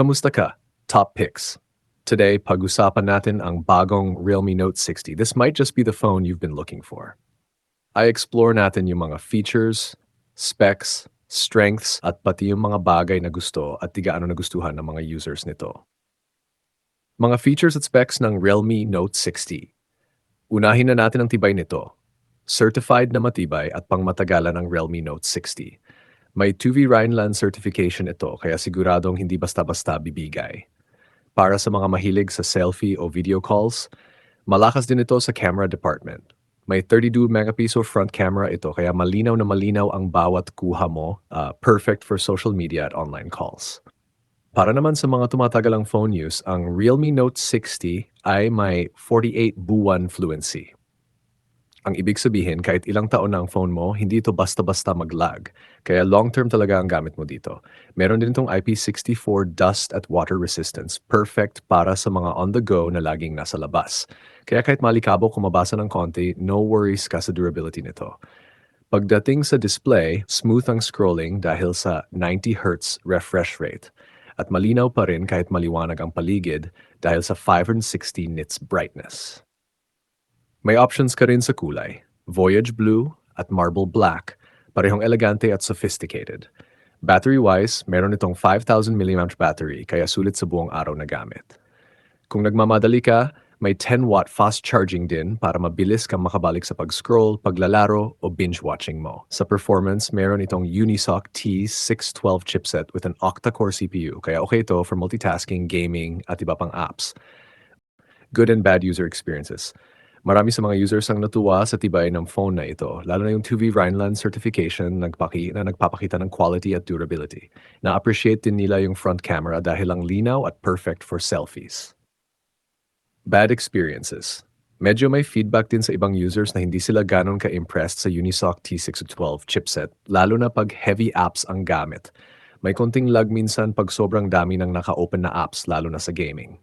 Kamusta ka? Top picks. Today, pag-usapan natin ang bagong Realme Note 60. This might just be the phone you've been looking for. I explore natin yung mga features, specs, strengths, at pati yung mga bagay na gusto at di gaano nagustuhan ng mga users nito. Mga features at specs ng Realme Note 60. Unahin na natin ang tibay nito. Certified na matibay at pangmatagalan ang Realme Note 60. May 2V Rhineland certification ito kaya siguradong hindi basta-basta bibigay. Para sa mga mahilig sa selfie o video calls, malakas din ito sa camera department. May 32 megapixel front camera ito kaya malinaw na malinaw ang bawat kuha mo, uh, perfect for social media at online calls. Para naman sa mga tumatagalang phone use, ang Realme Note 60 ay may 48 buwan fluency. Ang ibig sabihin, kahit ilang taon na ang phone mo, hindi ito basta-basta mag-lag. Kaya long-term talaga ang gamit mo dito. Meron din itong IP64 dust at water resistance. Perfect para sa mga on-the-go na laging nasa labas. Kaya kahit malikabo kung mabasa ng konti, no worries ka sa durability nito. Pagdating sa display, smooth ang scrolling dahil sa 90Hz refresh rate. At malinaw pa rin kahit maliwanag ang paligid dahil sa 560 nits brightness. May options ka rin sa kulay, Voyage Blue at Marble Black, parehong elegante at sophisticated. Battery-wise, meron itong 5,000 mAh battery kaya sulit sa buong araw na gamit. Kung nagmamadali ka, may 10-watt fast charging din para mabilis kang makabalik sa pag-scroll, paglalaro o binge-watching mo. Sa performance, meron itong Unisoc T612 chipset with an octa-core CPU kaya okay ito for multitasking, gaming at iba pang apps. Good and bad user experiences. Marami sa mga users ang natuwa sa tibay ng phone na ito, lalo na yung 2V Rhineland certification nagpaki, na nagpapakita ng quality at durability. Na-appreciate din nila yung front camera dahil ang linaw at perfect for selfies. Bad experiences. Medyo may feedback din sa ibang users na hindi sila ganon ka-impressed sa Unisoc T612 chipset, lalo na pag heavy apps ang gamit. May konting lag minsan pag sobrang dami ng naka-open na apps, lalo na sa gaming.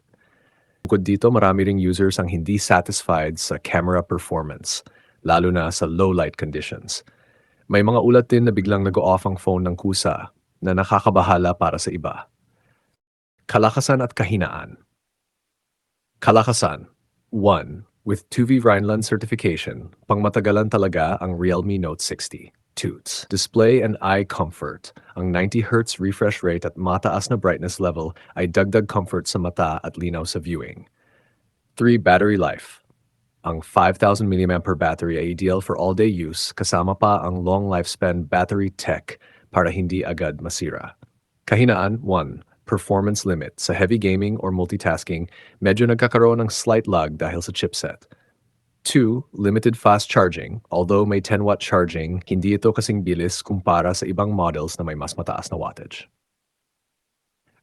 Bukod dito, marami ring users ang hindi satisfied sa camera performance, lalo na sa low light conditions. May mga ulat din na biglang nag-off ang phone ng kusa na nakakabahala para sa iba. Kalakasan at kahinaan. Kalakasan. 1. With 2V Rhineland certification, pangmatagalan talaga ang Realme Note 60. Toots. Display and eye comfort. Ang 90Hz refresh rate at mataas na brightness level ay dagdag comfort sa mata at linaw sa viewing. 3. Battery life. Ang 5,000 mAh battery ay ideal for all-day use kasama pa ang long lifespan battery tech para hindi agad masira. Kahinaan 1. Performance limit. Sa heavy gaming or multitasking, medyo nagkakaroon ng slight lag dahil sa chipset. 2. Limited fast charging. Although may 10-watt charging, hindi ito kasing bilis kumpara sa ibang models na may mas mataas na wattage.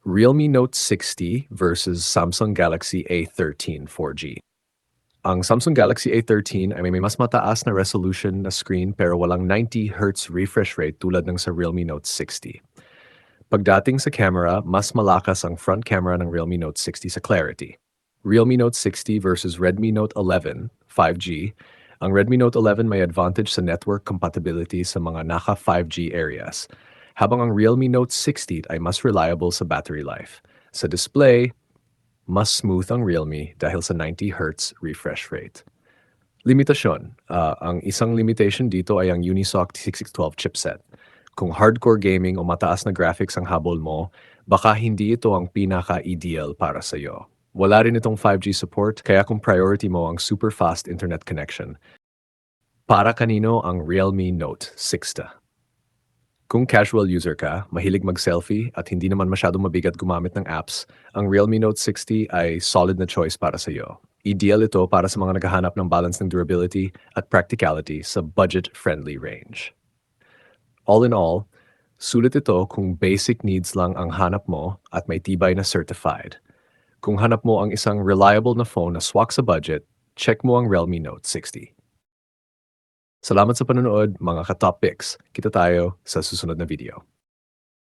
Realme Note 60 versus Samsung Galaxy A13 4G. Ang Samsung Galaxy A13 ay may mas mataas na resolution na screen pero walang 90Hz refresh rate tulad ng sa Realme Note 60. Pagdating sa camera, mas malakas ang front camera ng Realme Note 60 sa clarity. Realme Note 60 versus Redmi Note 11 5G, ang Redmi Note 11 may advantage sa network compatibility sa mga naka 5G areas, habang ang Realme Note 60 ay mas reliable sa battery life. Sa display, mas smooth ang Realme dahil sa 90Hz refresh rate. Limitasyon. Uh, ang isang limitation dito ay ang Unisoc T612 chipset. Kung hardcore gaming o mataas na graphics ang habol mo, baka hindi ito ang pinaka-ideal para sa iyo. Wala rin itong 5G support kaya kung priority mo ang super fast internet connection, para kanino ang Realme Note 60? Kung casual user ka, mahilig mag-selfie at hindi naman masyadong mabigat gumamit ng apps, ang Realme Note 60 ay solid na choice para sa iyo. Ideal ito para sa mga naghahanap ng balance ng durability at practicality sa budget-friendly range. All in all, sulit ito kung basic needs lang ang hanap mo at may tibay na certified. Kung hanap mo ang isang reliable na phone na swak sa budget, check mo ang Realme Note 60. Salamat sa panonood mga ka-top picks. Kita tayo sa susunod na video.